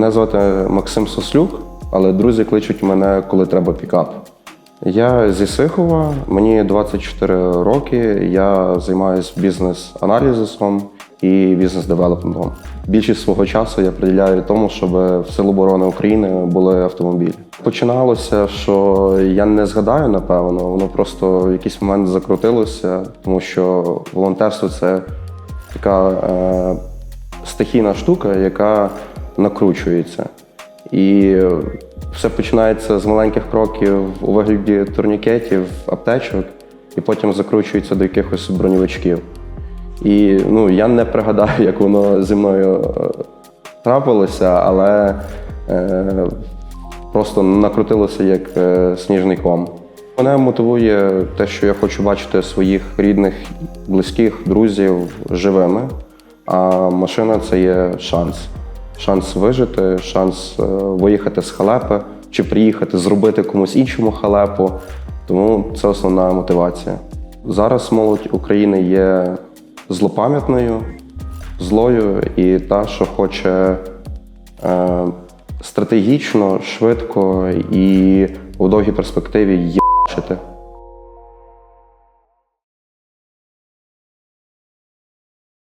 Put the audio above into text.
Мене звати Максим Сослюк, але друзі кличуть мене, коли треба пікап. Я зі Сихова, мені 24 роки. Я займаюся бізнес-аналізисом і бізнес-девелопментом. Більшість свого часу я приділяю тому, щоб в Сил оборони України були автомобілі. Починалося, що я не згадаю, напевно, воно просто в якийсь момент закрутилося, тому що волонтерство це така е, стихійна штука, яка накручується. І все починається з маленьких кроків у вигляді турнікетів, аптечок, і потім закручується до якихось броньовичків. І ну, я не пригадаю, як воно зі мною е, трапилося, але е, просто накрутилося як е, сніжний ком. Мене мотивує те, що я хочу бачити своїх рідних, близьких, друзів живими. А машина це є шанс. Шанс вижити, шанс е, виїхати з халепи чи приїхати зробити комусь іншому халепу. Тому це основна мотивація. Зараз молодь України є злопам'ятною, злою і та, що хоче е, стратегічно, швидко і у довгій перспективі їбачити.